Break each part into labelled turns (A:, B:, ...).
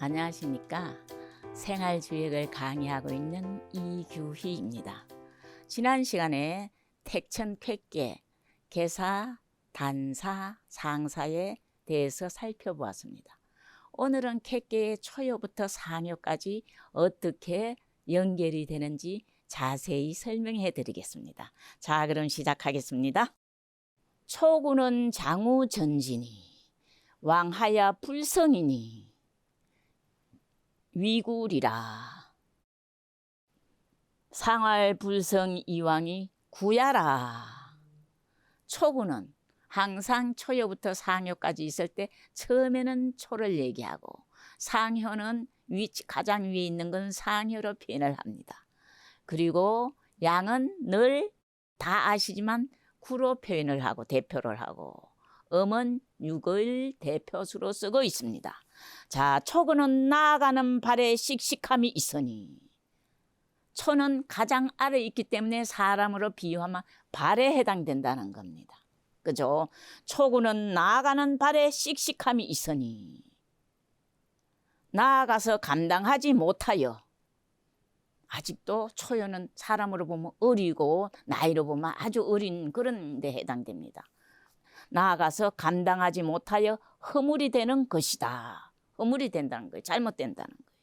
A: 안녕하십니까. 생활주역을 강의하고 있는 이규희입니다. 지난 시간에 택천 쾌계, 개사, 단사, 상사에 대해서 살펴보았습니다. 오늘은 쾌계의 초요부터 상요까지 어떻게 연결이 되는지 자세히 설명해 드리겠습니다. 자, 그럼 시작하겠습니다. 초구는 장우 전진이, 왕하야 불성이니, 위굴이라. 상할 불성 이왕이 구야라. 초구는 항상 초요부터 상요까지 있을 때 처음에는 초를 얘기하고 상효는 위, 가장 위에 있는 건 상효로 표현을 합니다. 그리고 양은 늘 다 아시지만 구로 표현을 하고 대표를 하고 음은 육을 대표수로 쓰고 있습니다. 자, 초구는 나아가는 발에 씩씩함이 있으니 초는 가장 아래 있기 때문에 사람으로 비유하면 발에 해당된다는 겁니다. 그죠? 초구는 나아가는 발에 씩씩함이 있으니 나아가서 감당하지 못하여 아직도 초여는 사람으로 보면 어리고 나이로 보면 아주 어린 그런 데 해당됩니다. 나아가서 감당하지 못하여 허물이 되는 것이다. 허물이 된다는 거예요. 잘못된다는 거예요.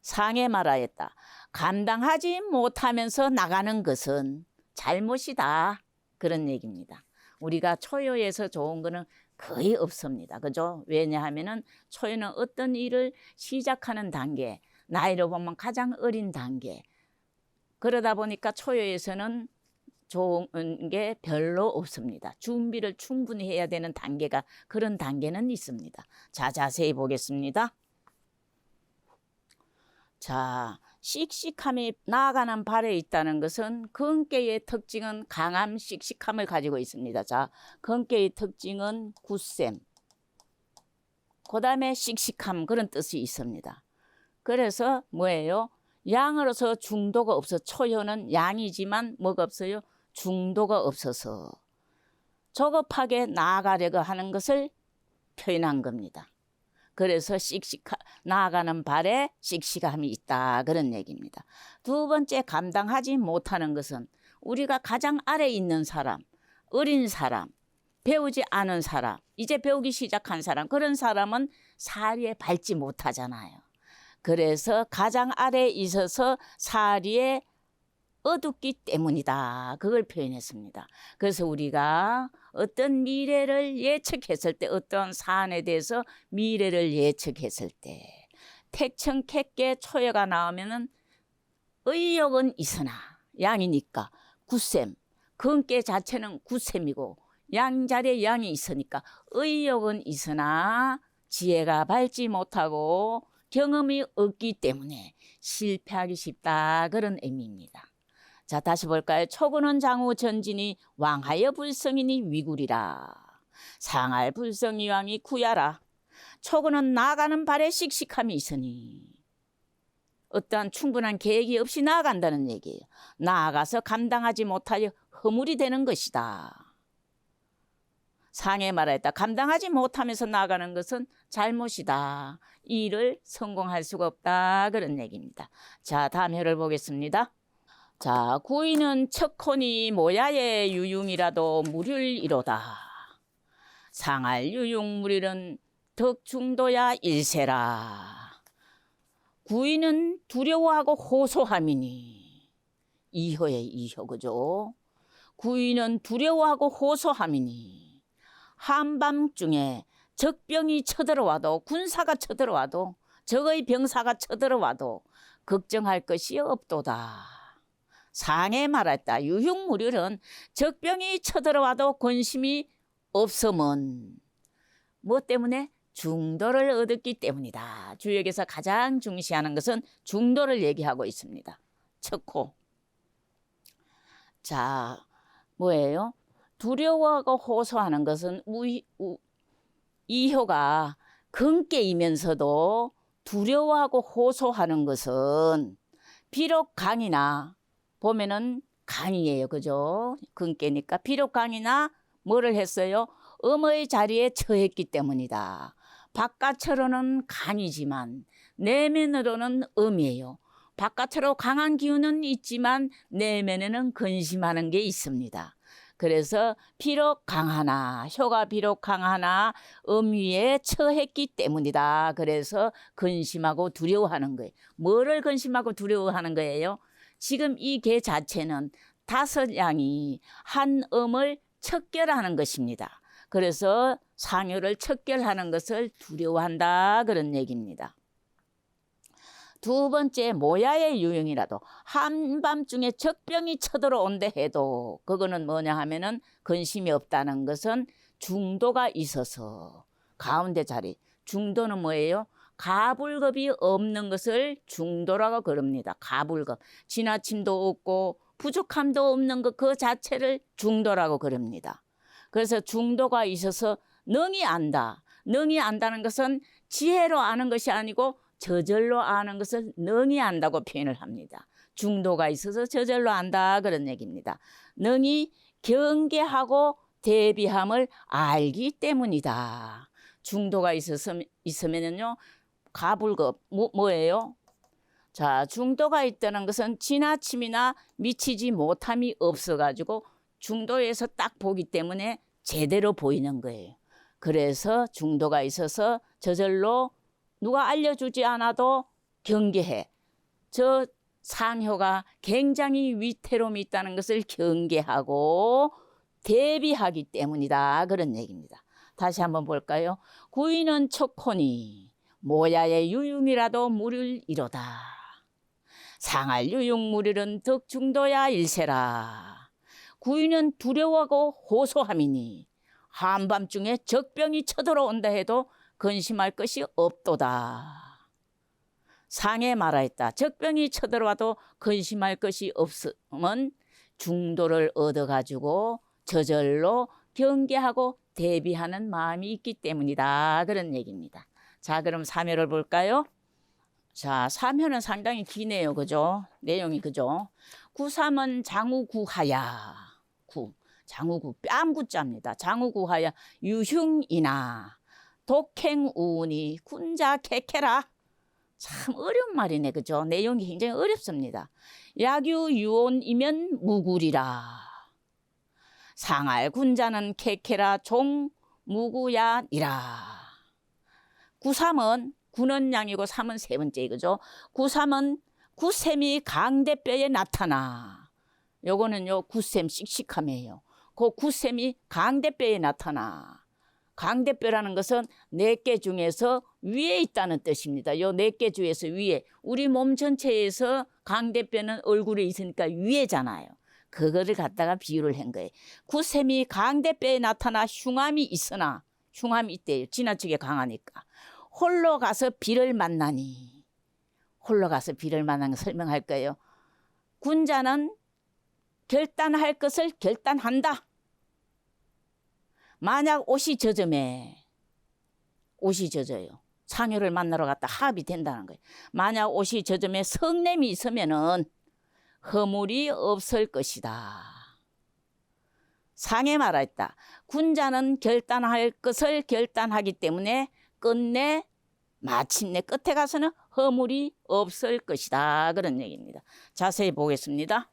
A: 상해 말하였다. 감당하지 못하면서 나가는 것은 잘못이다. 그런 얘기입니다. 우리가 초요에서 좋은 거는 거의 없습니다. 그죠? 왜냐하면은 초요는 어떤 일을 시작하는 단계, 나이로 보면 가장 어린 단계. 그러다 보니까 초요에서는 좋은 게 별로 없습니다. 준비를 충분히 해야 되는 단계가 그런 단계는 있습니다. 자, 자세히 보겠습니다. 자, 씩씩함이 나아가는 발에 있다는 것은 근깨의 특징은 강함, 씩씩함을 가지고 있습니다. 자, 근깨의 특징은 굳셈. 그 다음에 씩씩함, 그런 뜻이 있습니다. 그래서 뭐예요? 양으로서 중도가 없어. 초효는 양이지만 뭐가 없어요? 중도가 없어서 조급하게 나아가려고 하는 것을 표현한 겁니다. 그래서 씩씩하, 나아가는 발에 씩씩함이 있다. 그런 얘기입니다. 두 번째, 감당하지 못하는 것은 우리가 가장 아래 있는 사람, 어린 사람, 배우지 않은 사람, 이제 배우기 시작한 사람, 그런 사람은 사리에 밟지 못하잖아요. 그래서 가장 아래에 있어서 사리에 어둡기 때문이다. 그걸 표현했습니다. 그래서 우리가 어떤 미래를 예측했을 때, 어떤 사안에 대해서 미래를 예측했을 때, 택천캐께 초여가 나오면은 의욕은 있으나 양이니까 구셈, 근깨 자체는 구셈이고 양자리에 양이 있으니까 의욕은 있으나 지혜가 밟지 못하고 경험이 없기 때문에 실패하기 쉽다 그런 의미입니다. 자, 다시 볼까요? 초구는 장우 전진이 왕하여 불성이니 위굴이라. 상할 불성이 왕이 구야라. 초구는 나가는 발에 씩씩함이 있으니. 어떠한 충분한 계획이 없이 나아간다는 얘기예요. 나아가서 감당하지 못하여 허물이 되는 것이다. 상해 말하였다. 감당하지 못하면서 나아가는 것은 잘못이다. 이 일을 성공할 수가 없다. 그런 얘기입니다. 자, 다음 회를 보겠습니다. 자, 구이는 척혼이 모야의 유융이라도 무를 이로다. 상할 유융무리는 덕중도야 일세라. 구이는 두려워하고 호소함이니. 이효의 이효, 그죠? 구이는 두려워하고 호소함이니. 한밤중에 적병이 쳐들어와도, 군사가 쳐들어와도, 적의 병사가 쳐들어와도 걱정할 것이 없도다. 상해 말했다. 유흉무료는 적병이 쳐들어와도 권심이 없으면 뭐 때문에 중도를 얻었기 때문이다. 주역에서 가장 중시하는 것은 중도를 얘기하고 있습니다. 척호. 자, 뭐예요? 두려워하고 호소하는 것은 우이, 우, 이효가 근깨이면서도 두려워하고 호소하는 것은 비록 강이나 보면은 강이에요. 그죠? 근깨니까 비록 강이나 뭐를 했어요? 음의 자리에 처했기 때문이다. 바깥으로는 간이지만 내면으로는 음이에요. 바깥으로 강한 기운은 있지만 내면에는 근심하는 게 있습니다. 그래서 비록 강하나 효가 비록 강하나 음위에 처했기 때문이다. 그래서 근심하고 두려워하는 거예요. 뭐를 근심하고 두려워하는 거예요? 지금 이 개 자체는 다섯 양이 한 음을 척결하는 것입니다. 그래서 상효를 척결하는 것을 두려워한다 그런 얘기입니다. 두 번째 모야의 유형이라도 한밤중에 적병이 쳐들어온다 해도 그거는 뭐냐 하면은 근심이 없다는 것은 중도가 있어서 가운데 자리 중도는 뭐예요? 가불급이 없는 것을 중도라고 그럽니다. 가불급 지나침도 없고 부족함도 없는 것 그 자체를 중도라고 그럽니다. 그래서 중도가 있어서 능히 안다. 능히 안다는 것은 지혜로 아는 것이 아니고 저절로 아는 것을 능히 안다고 표현을 합니다. 중도가 있어서 저절로 안다 그런 얘기입니다. 능히 경계하고 대비함을 알기 때문이다. 중도가 있어서 있으면요 가불급 뭐, 뭐예요? 자 중도가 있다는 것은 지나침이나 미치지 못함이 없어가지고 중도에서 딱 보기 때문에 제대로 보이는 거예요. 그래서 중도가 있어서 저절로 누가 알려주지 않아도 경계해. 저 상효가 굉장히 위태로움이 있다는 것을 경계하고 대비하기 때문이다. 그런 얘기입니다. 다시 한번 볼까요? 구이는 척코니 모야의 유용이라도 물을 이로다. 상할 유용 물일은 덕중도야 일세라. 구이는 두려워하고 호소함이니 한밤중에 적병이 쳐들어온다 해도 근심할 것이 없도다. 상에 말하였다. 적병이 쳐들어와도 근심할 것이 없으면 중도를 얻어가지고 저절로 경계하고 대비하는 마음이 있기 때문이다. 그런 얘기입니다. 자, 그럼 사묘를 볼까요? 자, 사묘는 상당히 기네요. 그죠? 내용이 그죠? 구삼은 장우구하야. 구. 장우구 뺨구자입니다. 장우구하야 유흉이나 독행우니 군자 케케라 참 어려운 말이네 그죠 내용이 굉장히 어렵습니다 야규 유온이면 무구리라 상할 군자는 케케라 종 무구야니라 구삼은 구는 양이고 삼은 세 번째 그죠 구삼은 구샘이 강대뼈에 나타나 요거는요 구샘 씩씩함이에요 그 구샘이 강대뼈에 나타나 강대뼈라는 것은 네 개 중에서 위에 있다는 뜻입니다. 요 네 개 중에서 위에 우리 몸 전체에서 강대뼈는 얼굴에 있으니까 위에잖아요. 그거를 갖다가 비유를 한 거예요. 구샘이 강대뼈에 나타나 흉함이 있으나 흉함이 있대요. 지나치게 강하니까 홀로 가서 비를 만나니 홀로 가서 비를 거 설명할 거예요. 군자는 결단할 것을 결단한다. 만약 옷이 젖으면 옷이 젖어요. 상효를 만나러 갔다 합이 된다는 거예요. 만약 옷이 젖으면 성냄이 있으면은 허물이 없을 것이다. 상에 말했다. 군자는 결단할 것을 결단하기 때문에 끝내 마침내 끝에 가서는 허물이 없을 것이다. 그런 얘기입니다. 자세히 보겠습니다.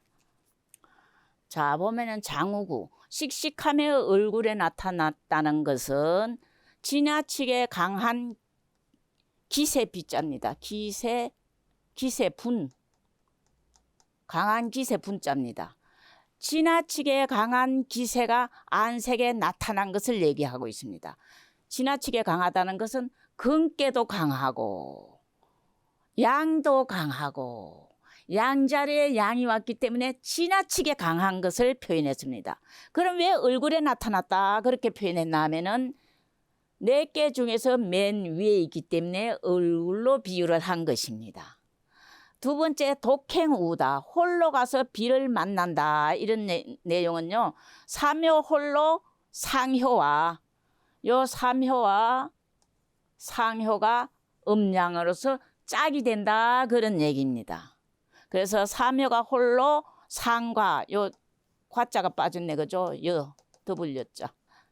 A: 자, 보면은 장우구. 씩씩함의 얼굴에 나타났다는 것은 지나치게 강한 기세 비자입니다. 기세, 기세 분. 강한 기세 분자입니다. 지나치게 강한 기세가 안색에 나타난 것을 얘기하고 있습니다. 지나치게 강하다는 것은 근깨도 강하고 양도 강하고 양자리에 양이 왔기 때문에 지나치게 강한 것을 표현했습니다. 그럼 왜 얼굴에 나타났다 그렇게 표현했나 하면은 네 개 중에서 맨 위에 있기 때문에 얼굴로 비유를 한 것입니다. 두 번째 독행우다 홀로 가서 비를 만난다 이런 내, 내용은요 삼효 홀로 상효와 요 삼효와 상효가 음양으로서 짝이 된다 그런 얘기입니다. 그래서 삼효가 홀로 상과 요 과자가 빠졌네 그죠? 여 더블렸죠.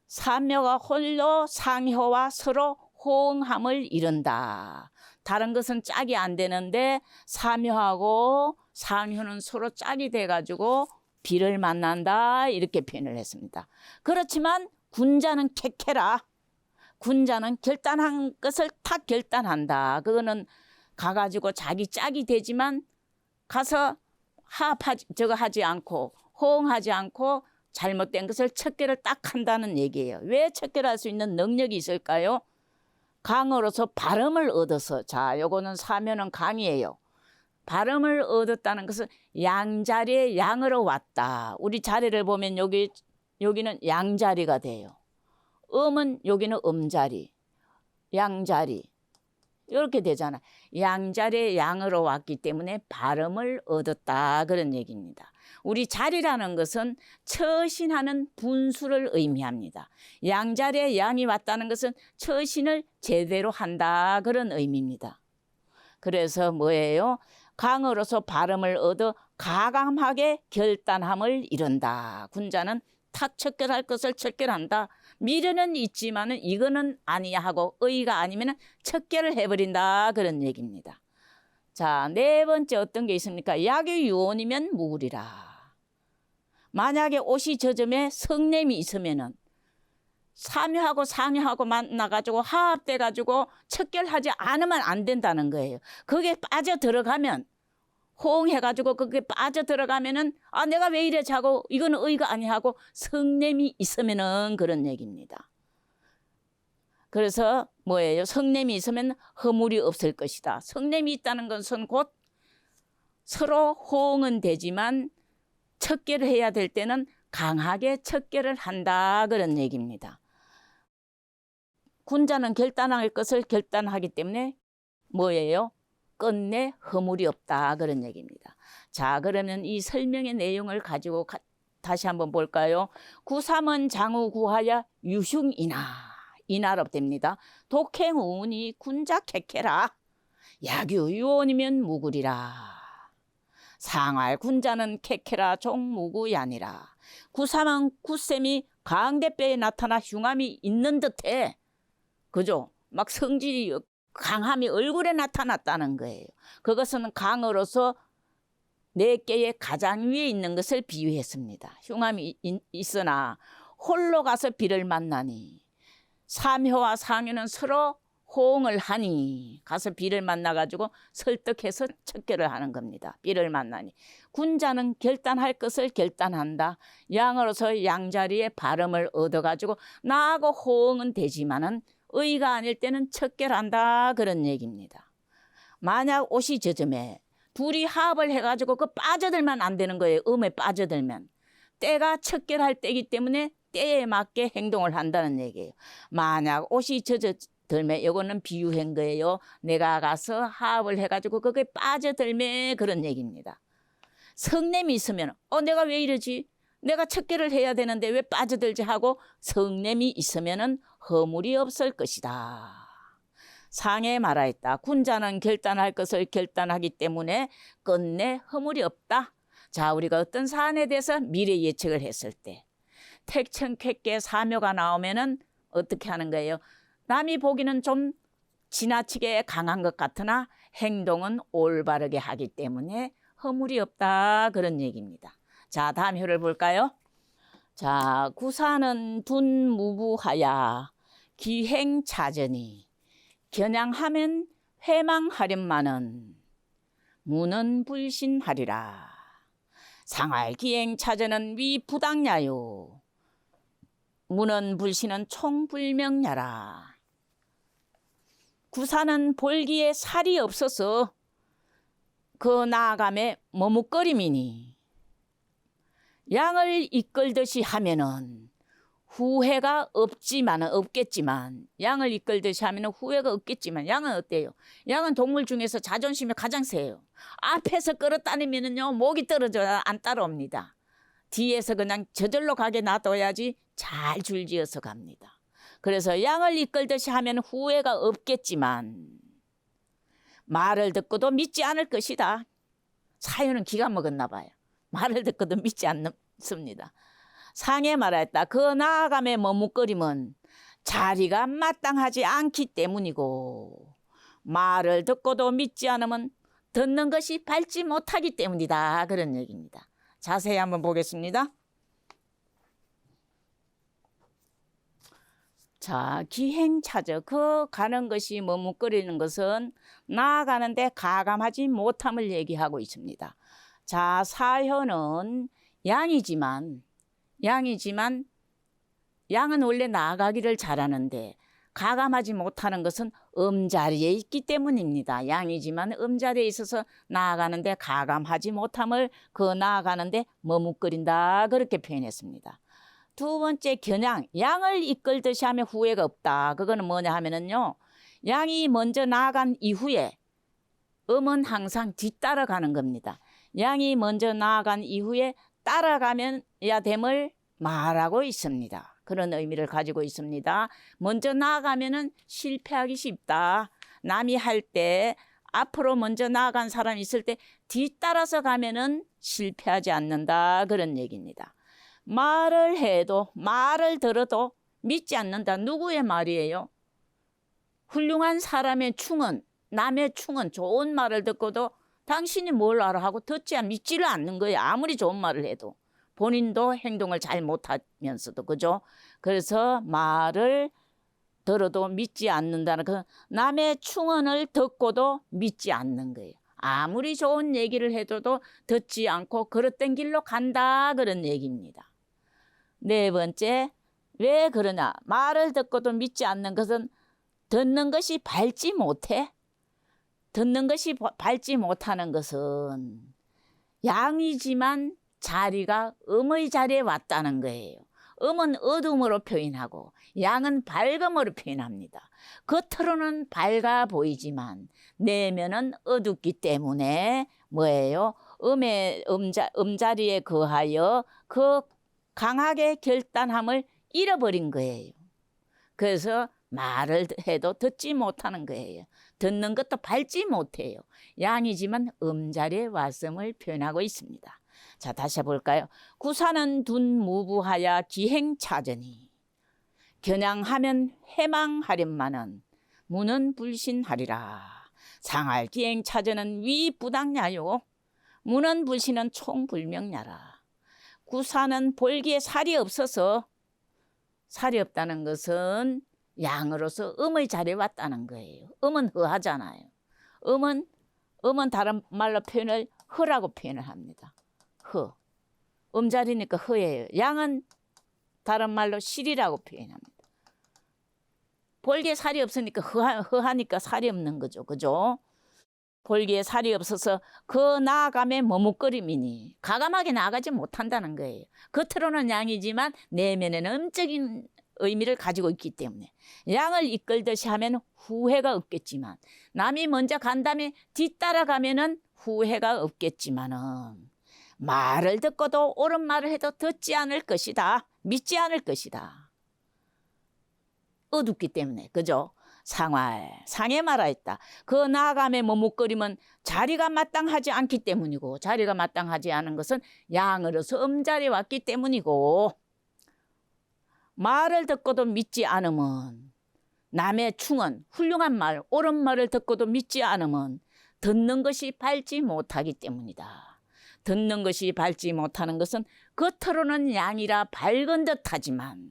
A: 삼효가 홀로 상효와 서로 호응함을 이룬다. 다른 것은 짝이 안 되는데 사묘하고 상효는 서로 짝이 돼가지고 비를 만난다 이렇게 표현을 했습니다. 그렇지만 군자는 캐캐라. 군자는 결단한 것을 다 결단한다. 그거는 가가지고 자기 짝이 되지만 가서 합하지 저거 하지 않고 호응하지 않고 잘못된 것을 척결을 딱 한다는 얘기예요. 왜 척결할 수 있는 능력이 있을까요? 강으로서 발음을 얻어서 자 요거는 사면은 강이에요. 발음을 얻었다는 것은 양자리에 양으로 왔다. 우리 자리를 보면 여기 여기는 양자리가 돼요. 음은 여기는 음자리, 양자리 이렇게 되잖아. 양자리에 양으로 왔기 때문에 발음을 얻었다 그런 얘기입니다. 우리 자리라는 것은 처신하는 분수를 의미합니다. 양자리에 양이 왔다는 것은 처신을 제대로 한다 그런 의미입니다. 그래서 뭐예요? 강으로서 발음을 얻어 가감하게 결단함을 이룬다. 군자는 탁 척결할 것을 척결한다. 미련은 있지만은 이거는 아니야 하고 의가 아니면은 척결을 해버린다 그런 얘기입니다. 자, 네 번째 어떤 게 있습니까? 약의 유언이면 무구리라. 만약에 옷이 젖음에 성냄이 있으면은 사묘하고 상효하고 만나가지고 화합돼가지고 척결하지 않으면 안 된다는 거예요. 거기에 빠져 들어가면 호응해가지고 거기에 빠져 들어가면은 아 내가 왜 이래 자고 이거는 의가 아니 하고 성냄이 있으면은 그런 얘기입니다. 그래서 뭐예요? 성냄이 있으면 허물이 없을 것이다. 성냄이 있다는 것은 곧 서로 호응은 되지만 척결을 해야 될 때는 강하게 척결을 한다 그런 얘기입니다. 군자는 결단할 것을 결단하기 때문에 뭐예요? 끝내 허물이 없다 그런 얘기입니다. 자 그러면 이 설명의 내용을 가지고 가- 다시 한번 볼까요? 구삼은 장우 구하야 유흉이나 이나럽 됩니다. 독행우니 군자 캐캐라 야규 유언이면 무구리라 상할 군자는 캐캐라 종무구야니라 구삼은 구셈이 강대뼈에 나타나 흉함이 있는 듯해 그죠? 막 성질이 강함이 얼굴에 나타났다는 거예요. 그것은 강으로서 네 개의 가장 위에 있는 것을 비유했습니다. 흉함이 있- 있으나 홀로 가서 비를 만나니 삼효와 상효는 서로 호응을 하니 가서 비를 만나 가지고 설득해서 척결을 하는 겁니다. 비를 만나니 군자는 결단할 것을 결단한다. 양으로서 양자리에 발음을 얻어 가지고 나하고 호응은 되지만은 의가 아닐 때는 척결한다 그런 얘기입니다. 만약 옷이 젖음에 둘이 합을 해가지고 그 빠져들면 안 되는 거예요. 음에 빠져들면 때가 척결할 때이기 때문에 때에 맞게 행동을 한다는 얘기예요. 만약 옷이 젖어들면 이거는 비유한 거예요. 내가 가서 합을 해가지고 거기에 빠져들면 그런 얘기입니다. 성냄이 있으면 어 내가 왜 이러지? 내가 척결을 해야 되는데 왜 빠져들지 하고 성냄이 있으면은 허물이 없을 것이다. 상에 말하였다. 군자는 결단할 것을 결단하기 때문에 끝내 허물이 없다. 자, 우리가 어떤 사안에 대해서 미래 예측을 했을 때 택천쾌께 사묘가 나오면은 어떻게 하는 거예요? 남이 보기는 좀 지나치게 강한 것 같으나 행동은 올바르게 하기 때문에 허물이 없다 그런 얘기입니다. 자, 다음 효를 볼까요? 자, 구사는 둔무부하야 기행차전이 겨냥하면 회망하련마는 무는 불신하리라. 상할 기행차전은 위부당야요. 무는 불신은 총불명야라. 구사는 볼기에 살이 없어서 그 나아감에 머뭇거림이니 양을 이끌듯이 하면은 후회가 없지만은 없겠지만 양을 이끌듯이 하면은 후회가 없겠지만 양은 어때요? 양은 동물 중에서 자존심이 가장 세요. 앞에서 끌어다니면은요 목이 떨어져 안 따라옵니다. 뒤에서 그냥 저절로 가게 놔둬야지 잘 줄지어서 갑니다. 그래서 양을 이끌듯이 하면 후회가 없겠지만 말을 듣고도 믿지 않을 것이다. 사유는 기가 먹었나 봐요. 말을 듣고도 믿지 않습니다. 상에 말하였다. 그 나아감의 머뭇거림은 자리가 마땅하지 않기 때문이고 말을 듣고도 믿지 않으면 듣는 것이 밟지 못하기 때문이다 그런 얘기입니다. 자세히 한번 보겠습니다. 자, 기행 찾아 그 가는 것이 머뭇거리는 것은 나아가는데 가감하지 못함을 얘기하고 있습니다. 자, 사효는 양이지만 양이지만 양은 원래 나아가기를 잘하는데 가감하지 못하는 것은 음자리에 있기 때문입니다. 양이지만 음자리에 있어서 나아가는데 가감하지 못함을 그 나아가는데 머뭇거린다 그렇게 표현했습니다. 두 번째 겨냥 양을 이끌듯이 하면 후회가 없다. 그거는 뭐냐 하면은요. 양이 먼저 나아간 이후에 음은 항상 뒤따라가는 겁니다. 양이 먼저 나아간 이후에 따라가면 야 됨을 말하고 있습니다. 그런 의미를 가지고 있습니다. 먼저 나아가면은 실패하기 쉽다. 남이 할 때 앞으로 먼저 나아간 사람이 있을 때 뒤따라서 가면은 실패하지 않는다. 그런 얘기입니다. 말을 해도 말을 들어도 믿지 않는다. 누구의 말이에요? 훌륭한 사람의 충은 남의 충은 좋은 말을 듣고도 당신이 뭘 알아 하고 듣지 않 믿지를 않는 거예요. 아무리 좋은 말을 해도 본인도 행동을 잘 못하면서도 그죠? 그래서 말을 들어도 믿지 않는다는 그 남의 충언을 듣고도 믿지 않는 거예요. 아무리 좋은 얘기를 해줘도 듣지 않고 그릇된 길로 간다 그런 얘기입니다. 네 번째 왜 그러냐 말을 듣고도 믿지 않는 것은 듣는 것이 밟지 못해 듣는 것이 바- 밟지 못하는 것은 양이지만 자리가 음의 자리에 왔다는 거예요. 음은 어둠으로 표현하고 양은 밝음으로 표현합니다. 겉으로는 밝아 보이지만 내면은 어둡기 때문에 뭐예요? 음의 음자 음자리에 거하여 그 강하게 결단함을 잃어버린 거예요. 그래서 말을 해도 듣지 못하는 거예요. 듣는 것도 밟지 못해요. 양이지만 음자리에 왔음을 표현하고 있습니다. 자, 다시 해볼까요? 구사는 둔 무부하야 기행차전이 겨냥하면 해망하련마는 무는 불신하리라. 상할 기행차전은 위부당냐요. 무는 불신은 총불명냐라. 구사는 볼기에 살이 없어서 살이 없다는 것은 양으로서 음의 자리에 왔다는 거예요. 음은 허하잖아요. 음은 음은 다른 말로 표현을 허라고 표현을 합니다. 허. 음자리니까 허예요. 양은 다른 말로 실이라고 표현합니다. 볼기에 살이 없으니까 허하, 허하니까 살이 없는 거죠. 그죠? 볼기에 살이 없어서 그 나아감에 머뭇거림이니 가감하게 나아가지 못한다는 거예요. 겉으로는 양이지만 내면에는 음적인 의미를 가지고 있기 때문에 양을 이끌듯이 하면 후회가 없겠지만 남이 먼저 간 다음에 뒤따라가면은 후회가 없겠지만은 말을 듣고도 옳은 말을 해도 듣지 않을 것이다. 믿지 않을 것이다. 어둡기 때문에 그죠? 상활 상에 말하였다. 그 나아감에 머뭇거리면 자리가 마땅하지 않기 때문이고 자리가 마땅하지 않은 것은 양으로서 음자리에 왔기 때문이고 말을 듣고도 믿지 않으면 남의 충언 훌륭한 말 옳은 말을 듣고도 믿지 않으면 듣는 것이 밟지 못하기 때문이다. 듣는 것이 밟지 못하는 것은 겉으로는 양이라 밝은 듯하지만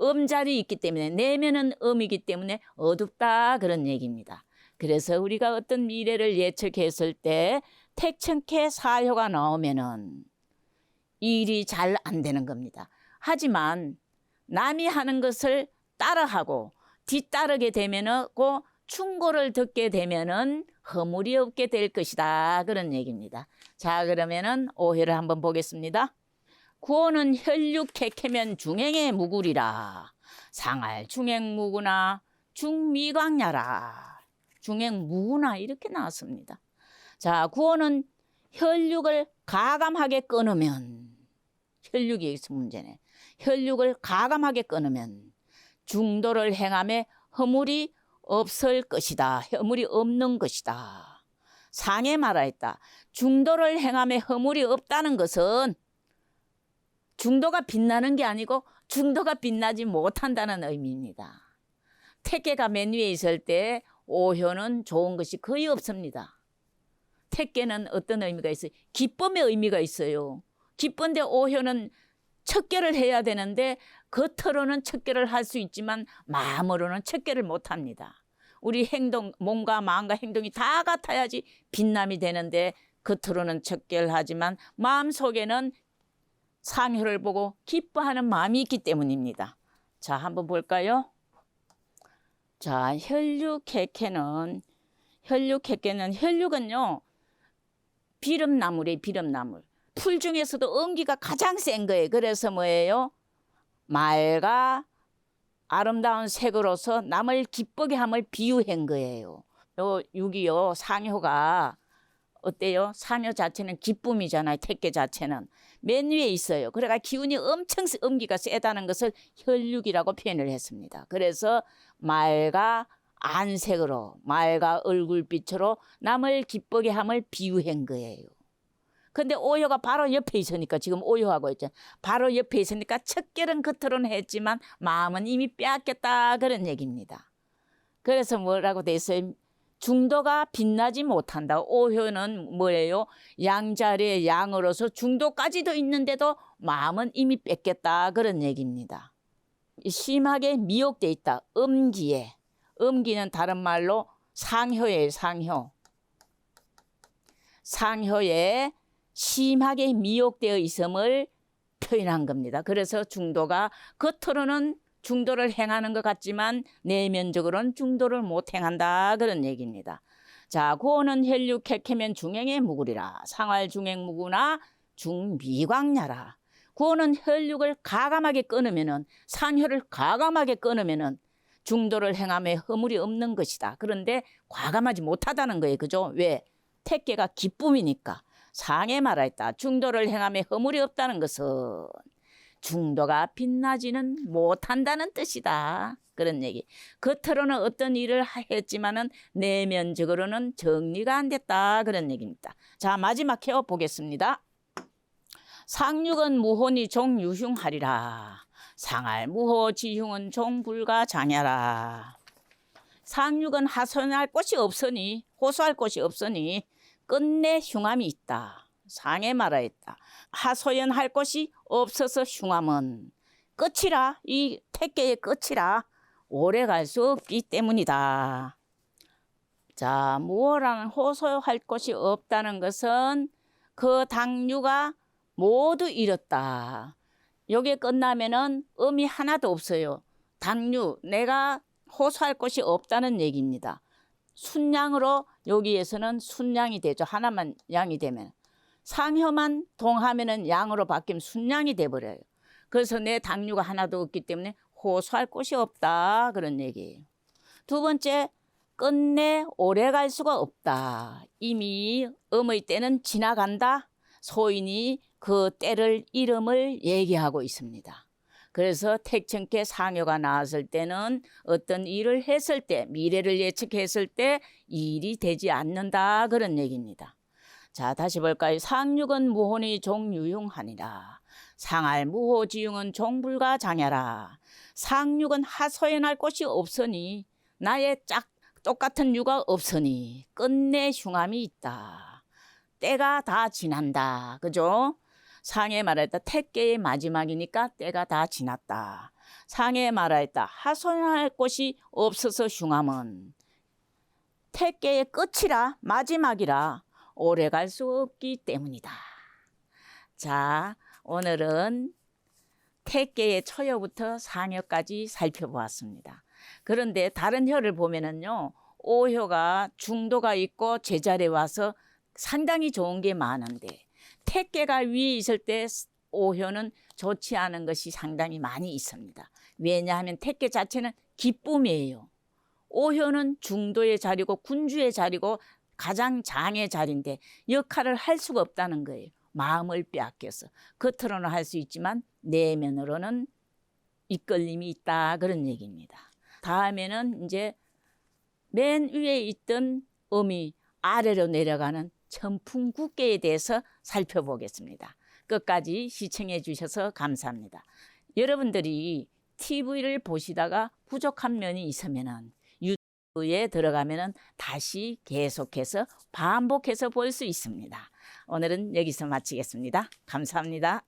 A: 음자리 있기 때문에 내면은 음이기 때문에 어둡다 그런 얘기입니다. 그래서 우리가 어떤 미래를 예측했을 때 택천케 사효가 나오면은 일이 잘 안 되는 겁니다. 하지만 남이 하는 것을 따라하고 뒤따르게 되면은 그 충고를 듣게 되면은 허물이 없게 될 것이다 그런 얘기입니다. 자 그러면은 오해를 한번 보겠습니다. 구호는 혈육 캐캐면 중행의 무구리라 상할 중행무구나 중미광야라 중행무구나 이렇게 나왔습니다. 자 구호는 혈육을 가감하게 끊으면 혈육이 여기서 문제네. 혈육을 가감하게 끊으면 중도를 행함에 허물이 없을 것이다. 허물이 없는 것이다. 상에 말하였다. 중도를 행함에 허물이 없다는 것은 중도가 빛나는 게 아니고 중도가 빛나지 못한다는 의미입니다. 택계가 맨 위에 있을 때 오효는 좋은 것이 거의 없습니다. 택계는 어떤 의미가 있어요? 기쁨의 의미가 있어요. 기쁜데 오효는 척결을 해야 되는데 겉으로는 척결을 할 수 있지만 마음으로는 척결을 못 합니다. 우리 행동, 몸과 마음과 행동이 다 같아야지 빛남이 되는데 겉으로는 척결하지만 마음 속에는 상효를 보고 기뻐하는 마음이 있기 때문입니다. 자, 한번 볼까요? 자, 혈육회케는 혈육회케는 혈육은요 비름나물이 비름나물. 풀 중에서도 음기가 가장 센 거예요. 그래서 뭐예요? 맑아 아름다운 색으로서 남을 기쁘게 함을 비유한 거예요. 요 육이요 상효가 어때요? 상효 자체는 기쁨이잖아요. 택계 자체는 맨 위에 있어요. 그래가 기운이 엄청 세- 음기가 세다는 것을 혈육이라고 표현을 했습니다. 그래서 맑아 안색으로 맑아 얼굴빛으로 남을 기쁘게 함을 비유한 거예요. 근데 오효가 바로 옆에 있으니까 지금 오효하고 있잖아. 바로 옆에 있으니까 척결은 겉으로는 했지만 마음은 이미 빼앗겼다 그런 얘기입니다. 그래서 뭐라고 돼 있어요? 중도가 빛나지 못한다. 오효는 뭐예요? 양자리의 양으로서 중도까지도 있는데도 마음은 이미 뺏겼다 그런 얘기입니다. 심하게 미혹돼 있다. 음기에. 음기는 다른 말로 상효예요. 상효. 상효에 심하게 미혹되어 있음을 표현한 겁니다. 그래서 중도가 겉으로는 중도를 행하는 것 같지만 내면적으로는 중도를 못 행한다 그런 얘기입니다. 자, 고는 혈육 캐캐면 중행의 무구리라 상활 중행 무구나 중미광야라. 구호는 혈육을 가감하게 끊으면은 상혈을 가감하게 끊으면은 중도를 행함에 허물이 없는 것이다. 그런데 과감하지 못하다는 거예요. 그죠? 왜? 택계가 기쁨이니까. 상에 말하였다. 중도를 행함에 허물이 없다는 것은 중도가 빛나지는 못한다는 뜻이다. 그런 얘기. 겉으로는 어떤 일을 하- 했지만은 내면적으로는 정리가 안 됐다. 그런 얘기입니다. 자, 마지막 해어 보겠습니다. 상육은 무혼이 종유흉하리라. 상할 무호 지흉은 종불가 장야라. 상육은 하소연할 곳이 없으니 호소할 곳이 없으니 끝내 흉함이 있다. 상에 말하였다. 하소연할 곳이 없어서 흉함은 끝이라 이 택계의 끝이라 오래 갈 수 없기 때문이다. 자, 무호라는 호소할 곳이 없다는 것은 그 당류가 모두 잃었다. 요게 끝나면은 음이 하나도 없어요. 당류 내가 호소할 곳이 없다는 얘기입니다. 순양으로 여기에서는 순양이 되죠. 하나만 양이 되면 상혀만 동하면은 양으로 바뀌면 순양이 돼 버려요. 그래서 내 당류가 하나도 없기 때문에 호소할 곳이 없다 그런 얘기예요. 두 번째 끝내 오래 갈 수가 없다. 이미 음의 때는 지나간다. 소인이 그 때를 이름을 얘기하고 있습니다. 그래서 택천께 상여가 나왔을 때는 어떤 일을 했을 때 미래를 예측했을 때 일이 되지 않는다 그런 얘기입니다. 자 다시 볼까요? 상육은 무혼이 종유용하니라. 상할 무호지용은 종불가 장야라. 상육은 하소연할 곳이 없으니 나의 짝 똑같은 유가 없으니 끝내 흉함이 있다. 때가 다 지난다. 그죠? 상에 말했다. 택계의 마지막이니까 때가 다 지났다. 상에 말했다. 하소연할 곳이 없어서 흉함은 택계의 끝이라 마지막이라 오래 갈 수 없기 때문이다. 자, 오늘은 택계의 초여부터 상여까지 살펴보았습니다. 그런데 다른 혀를 보면은요, 오혀가 중도가 있고 제자리에 와서 상당히 좋은 게 많은데 택계가 위에 있을 때 오효는 좋지 않은 것이 상당히 많이 있습니다. 왜냐하면 택계 자체는 기쁨이에요. 오효는 중도의 자리고 군주의 자리고 가장 장의 자리인데 역할을 할 수가 없다는 거예요. 마음을 빼앗겨서 겉으로는 할 수 있지만 내면으로는 이끌림이 있다 그런 얘기입니다. 다음에는 이제 맨 위에 있던 음이 아래로 내려가는 천풍국계에 대해서 살펴보겠습니다. 끝까지 시청해 주셔서 감사합니다. 여러분들이 TV를 보시다가 부족한 면이 있으면은 유튜브에 들어가면은 다시 계속해서 반복해서 볼 수 있습니다. 오늘은 여기서 마치겠습니다. 감사합니다.